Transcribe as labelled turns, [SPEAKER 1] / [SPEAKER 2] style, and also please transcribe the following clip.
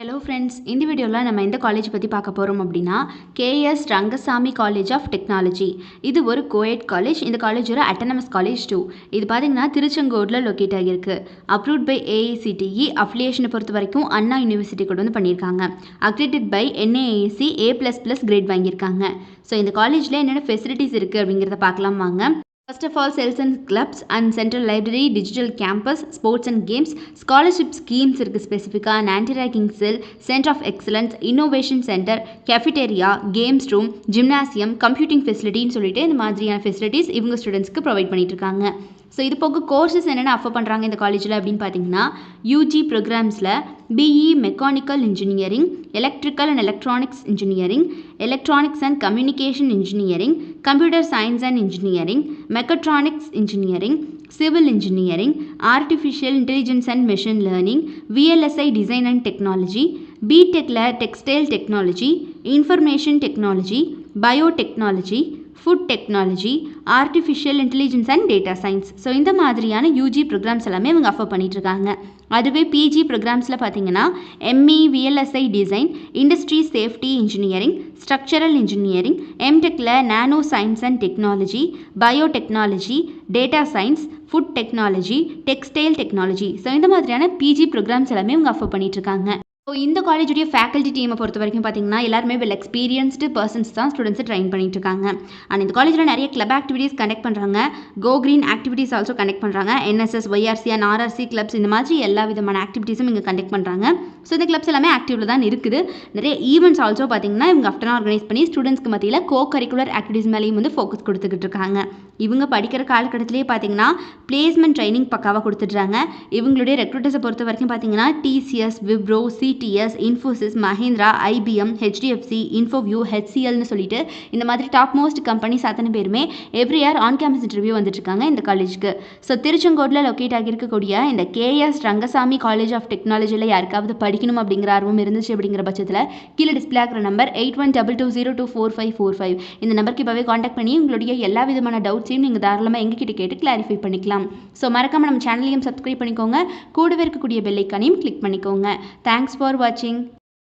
[SPEAKER 1] Hello friends இந்த வீடியோவில் நம்ம எந்த காலேஜ் பற்றி பார்க்க போகிறோம் அப்படின்னா KS Rangasamy college of technology இது ஒரு கோயட் காலேஜ் இந்த காலேஜ் ஒரு அட்டனமஸ் காலேஜ் டூ இது பார்த்தீங்கன்னா திருச்செங்கோடில் லொக்கேட் ஆகியிருக்கு. அப்ரூவ்ட் பை ஏஐசிடிஇ அஃபிலியேஷனை பொறுத்த வரைக்கும் அண்ணா யூனிவர்சிட்டி கூட வந்து பண்ணியிருக்காங்க. Accredited by NAAC A plus plus grade வாங்கியிருக்காங்க. ஸோ இந்த காலேஜில் என்னென்ன ஃபெசிலிட்டிஸ் இருக்குது அப்படிங்கிறத பார்க்கலாம் வாங்க. First of all cells and clubs and central library digital campus sports and games scholarship schemes இருக்குது ஸ்பெசிஃபிக்காக and anti ragging cell centre of excellence innovation centre cafeteria games room gymnasium computing ஃபெசிலிட்டின்னு சொல்லிட்டு இந்த மாதிரியான facilities இவங்க ஸ்டூடெண்ட்ஸ்க்கு provide பண்ணிட்டு இருக்காங்க. So இது போக கோர்சஸ் என்னென்ன அஃபர் பண்ணுறாங்க இந்த காலேஜில் அப்படின்னு பார்த்தீங்கன்னா UG ப்ரோக்ராம்ஸில் BE mechanical engineering electrical and electronics engineering electronics and communication engineering computer science and engineering mechatronics engineering civil engineering artificial intelligence and machine learning VLSI design and technology பிடெக்கில் textile technology information technology biotechnology food technology artificial intelligence and data science so இந்த மாதிரியான UG programs எல்லாமே இவங்க affair பண்ணிகிட்ருக்காங்க அதுவே PG ப்ரோக்ராம்ஸில் பார்த்தீங்கன்னா ME VLSI design industry safety engineering structural engineering எம்டெக்கில் nano science and technology biotechnology data science food technology textile technology so இந்த மாதிரியான பிஜி ப்ரோக்ராம்ஸ் எல்லாமே இவங்க அஃபர் பண்ணிகிட்ருக்காங்க ஸோ இந்த காலேஜுடைய ஃபேக்கல்ட்டி டீமை பொறுத்த வரைக்கும் பார்த்தீங்கன்னா எல்லாருமே வெல் எக்ஸ்பீரியன்ஸ்டு பர்சன்ஸ் தான் ஸ்டூடெண்ட்ஸை ட்ரெயின் பண்ணிட்டு இருக்காங்க. அண்ட் இந்த காலேஜில் நிறைய கிளப் ஆக்டிவிட்டீஸ் கண்டக்ட் பண்ணுறாங்க go green activities also conduct பண்ணுறாங்க NSS YRC and RRC clubs இந்த மாதிரி எல்லா விதமான ஆக்டிவிட்டீஸும் இங்கே கண்டக்ட் பண்ணுறாங்க ஸோ இந்த கிளப்ஸ் எல்லாமே ஆக்டிவில் தான் இருக்குது. நிறைய ஈவெண்ட்ஸ் ஆல்சோ பார்த்தீங்கன்னா இவங்க ஆஃப்டர் ஆர்கனைஸ் பண்ணி ஸ்டூடெண்ட்ஸ்க்கு மத்தியில் கோ கரிக்குலர் ஆக்டிவிட்டீஸ் மேலேயும் வந்து ஃபோக்கஸ் கொடுத்துக்கிட்டு இருக்காங்க. இவங்க படிக்கிற காலகட்டத்திலேயே பார்த்தீங்கன்னா பிளேஸ்மெண்ட் ட்ரைனிங் பக்காவாக கொடுத்துட்றாங்க. இவங்களுடைய ரெக்ரூட்டர்ஸை பொறுத்த வரைக்கும் பார்த்தீங்கன்னா TCS Wipro CTS Infosys Mahindra IBM HDFC Infoview ஹெச்சிஎல்னு சொல்லிட்டு இந்த மாதிரி டாப் மோஸ்ட் கம்பெனிஸ் அத்தனை பேருமே every year on campus interview வந்துட்டுருக்காங்க இந்த காலேஜுக்கு ஸோ திருச்செங்கோட்டில் லொக்கேட் ஆகியிருக்கக்கூடிய இந்த கேஎஸ் ரங்கசாமி காலேஜ் ஆஃப் டெக்னாலஜியில் யாருக்காவது படிக்கணும் அப்படிங்கிற ஆர்வம் இருந்துச்சு அப்படிங்கிற பட்சத்தில் கீழே டிஸ்பிளே ஆகிற number eight one double two zero two four five four five இந்த நம்பருக்கு இப்போவே காண்டாக்ட் பண்ணி உங்களுடைய எல்லா விதமான டவுட்ஸையும் நீங்கள் தாராளமாக எங்ககிட்ட கேட்டு கிளாரிஃபை பண்ணிக்கலாம். ஸோ மறக்காமல் நம்ம சேனலையும் சப்ஸ்கிரைப் பண்ணிக்கோங்க. கூடவே இருக்கக்கூடிய பெல்லைக்கானையும் கிளிக் பண்ணிக்கோங்க. தேங்க்ஸ் ஃபார் வாட்சிங்